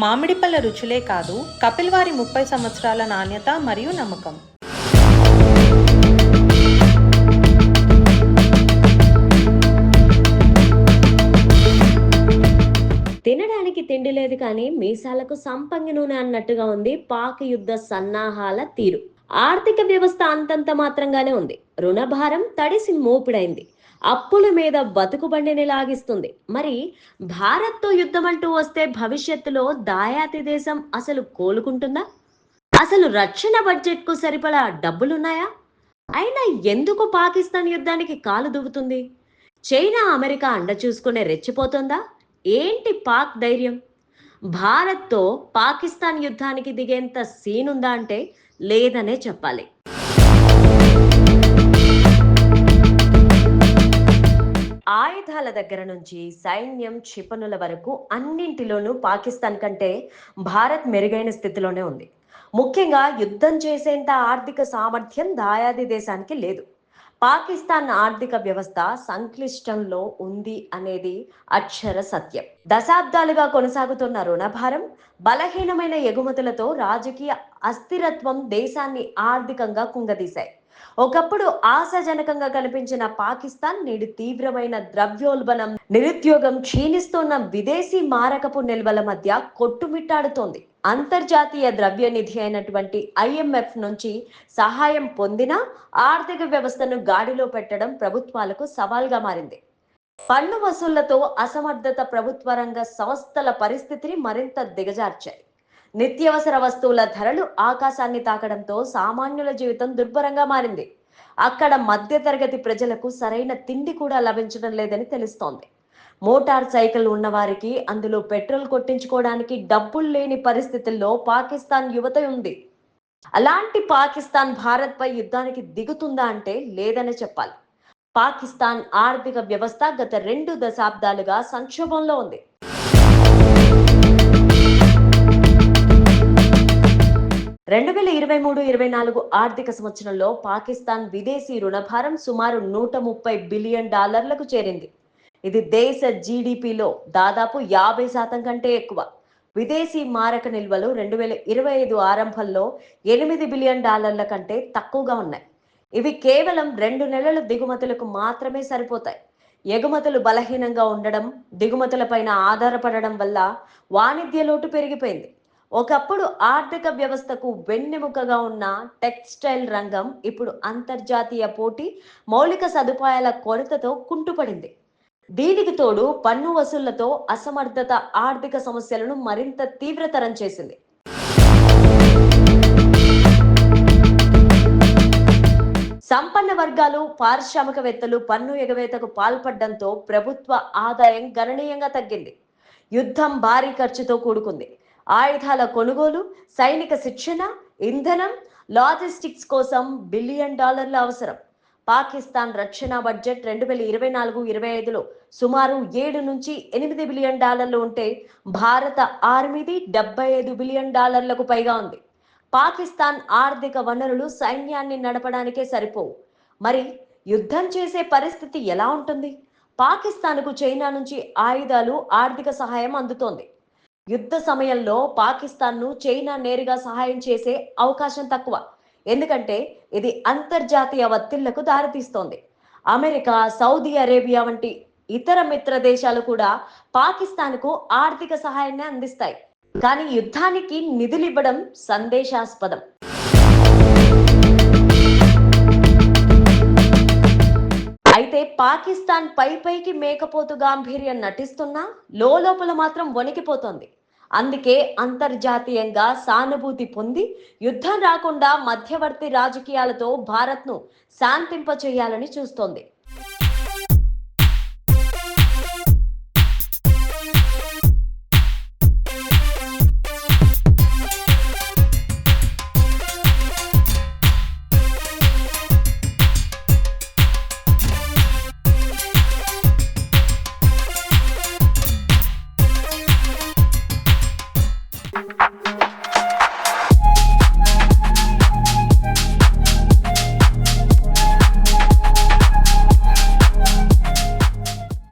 మామిడి పళ్ళ రుచులే కాదు కపిల్ వారి ముప్పై సంవత్సరాల నాణ్యత మరియు నమ్మకం. తినడానికి తిండి లేదు కానీ మీసాలకు సంపంగి నూనె అన్నట్టుగా ఉంది పాక్ యుద్ధ సన్నాహాల తీరు. ఆర్థిక వ్యవస్థ అంతంత మాత్రంగానే ఉంది. రుణభారం తడిసి మోపుడైంది. అప్పుల మీద బతుకుబండిని లాగిస్తుంది. మరి భారత్తో యుద్ధం అంటూ వస్తే భవిష్యత్తులో దాయాతి దేశం అసలు కోలుకుంటుందా? అసలు రక్షణ బడ్జెట్కు సరిపడా డబ్బులున్నాయా? అయినా ఎందుకు పాకిస్తాన్ యుద్ధానికి కాలు దువ్వుతుంది చైనా అమెరికా అండ చూసుకునే రెచ్చిపోతుందా? ఏంటి పాక్ ధైర్యం? భారత్తో పాకిస్తాన్ యుద్ధానికి దిగేంత సీన్ ఉందా అంటే లేదనే చెప్పాలి. ఆయుధాల దగ్గర నుంచి సైన్యం క్షిపణుల వరకు అన్నింటిలోనూ పాకిస్తాన్ కంటే భారత్ మెరుగైన స్థితిలోనే ఉంది. ముఖ్యంగా యుద్ధం చేసేంత ఆర్థిక సామర్థ్యం దాయాది దేశానికి లేదు. పాకిస్తాన్ ఆర్థిక వ్యవస్థ సంక్లిష్టంలో ఉంది అనేది అక్షర సత్యం. దశాబ్దాలుగా కొనసాగుతున్న రుణభారం బలహీనమైన ఎగుమతులతో రాజకీయ అస్థిరత్వం దేశాన్ని ఆర్థికంగా కుంగదీశాయి. ఒకప్పుడు ఆశాజనకంగా కనిపించిన పాకిస్తాన్ నేడు తీవ్రమైన ద్రవ్యోల్బణం నిరుద్యోగం క్షీణిస్తున్న విదేశీ మారకపు నిల్వల మధ్య కొట్టుమిట్టాడుతోంది. అంతర్జాతీయ ద్రవ్య నిధి అయినటువంటి ఐఎంఎఫ్ నుంచి సహాయం పొందినా ఆర్థిక వ్యవస్థను గాడిలో పెట్టడం ప్రభుత్వాలకు సవాల్గా మారింది. పన్ను వసూళ్ళతో అసమర్థత ప్రభుత్వ రంగ సంస్థల పరిస్థితిని మరింత దిగజార్చాయి. నిత్యావసర వస్తువుల ధరలు ఆకాశాన్ని తాకడంతో సామాన్యుల జీవితం దుర్భరంగా మారింది. అక్కడ మధ్యతరగతి ప్రజలకు సరైన తిండి కూడా లభించడం లేదని తెలుస్తోంది. మోటార్ సైకిల్ ఉన్నవారికి అందులో పెట్రోల్ కొట్టించుకోవడానికి డబ్బులు లేని పరిస్థితుల్లో పాకిస్తాన్ యువత ఉంది. అలాంటి పాకిస్తాన్ భారత్ పై యుద్ధానికి దిగుతుందా అంటే లేదని చెప్పాలి. పాకిస్తాన్ ఆర్థిక వ్యవస్థ గత రెండు దశాబ్దాలుగా సంక్షోభంలో ఉంది. రెండు వేల ఇరవై మూడు ఇరవై నాలుగు ఆర్థిక సంవత్సరంలో పాకిస్తాన్ విదేశీ రుణభారం సుమారు నూట ముప్పై బిలియన్ డాలర్లకు చేరింది. ఇది దేశ జీడిపిలో దాదాపు యాభై శాతం కంటే ఎక్కువ. విదేశీ మారక నిల్వలు రెండు వేల ఇరవై ఐదు ఆరంభంలో ఎనిమిది బిలియన్ డాలర్ల కంటే తక్కువగా ఉన్నాయి. ఇవి కేవలం రెండు నెలల దిగుమతులకు మాత్రమే సరిపోతాయి. ఎగుమతులు బలహీనంగా ఉండడం దిగుమతులపైన ఆధారపడడం వల్ల వాణిజ్య లోటు పెరిగిపోయింది. ఒకప్పుడు ఆర్థిక వ్యవస్థకు వెన్నెముకగా ఉన్న టెక్స్టైల్ రంగం ఇప్పుడు అంతర్జాతీయ పోటీ మౌలిక సదుపాయాల కొరతతో కుంటుపడింది. దీనికి తోడు పన్ను వసూళ్ళతో అసమర్థత ఆర్థిక సమస్యలను మరింత తీవ్రతరం చేసింది. సంపన్న వర్గాలు పారిశ్రామికవేత్తలు పన్ను ఎగవేతకు పాల్పడడంతో ప్రభుత్వ ఆదాయం గణనీయంగా తగ్గింది. యుద్ధం భారీ ఖర్చుతో కూడుకుంది. ఆయుధాల కొనుగోలు సైనిక శిక్షణ ఇంధనం లాజిస్టిక్స్ కోసం బిలియన్ డాలర్ల అవసరం. పాకిస్తాన్ రక్షణ బడ్జెట్ రెండు వేల ఇరవై నాలుగు ఇరవై ఐదులో సుమారు ఏడు నుంచి ఎనిమిది బిలియన్ డాలర్లు ఉంటే భారత ఆర్మీది డెబ్బై ఐదు బిలియన్ డాలర్లకు పైగా ఉంది. పాకిస్తాన్ ఆర్థిక వనరులు సైన్యాన్ని నడపడానికే సరిపోవు. మరి యుద్ధం చేసే పరిస్థితి ఎలా ఉంటుంది? పాకిస్తాన్కు చైనా నుంచి ఆయుధాలు ఆర్థిక సహాయం అందుతోంది. యుద్ధ సమయంలో పాకిస్తాన్ను చైనా నేరుగా సహాయం చేసే అవకాశం తక్కువ. ఎందుకంటే ఇది అంతర్జాతీయ ఒత్తిళ్ళకు దారితీస్తోంది. అమెరికా సౌదీ అరేబియా వంటి ఇతర మిత్ర దేశాలు కూడా పాకిస్తాన్కు ఆర్థిక సహాయాన్ని అందిస్తాయి. కానీ యుద్ధానికి నిధులివ్వడం సందేశాస్పదం అయితే పాకిస్తాన్ పై పైకి మేకపోతు గాంభీర్యం నటిస్తున్నా లోపల మాత్రం వణికిపోతోంది. అందుకే అంతర్జాతీయంగా సానుభూతి పొంది యుద్ధం రాకుండా మధ్యవర్తి రాజకీయాలతో భారత్ను శాంతింపచేయాలని చూస్తోంది.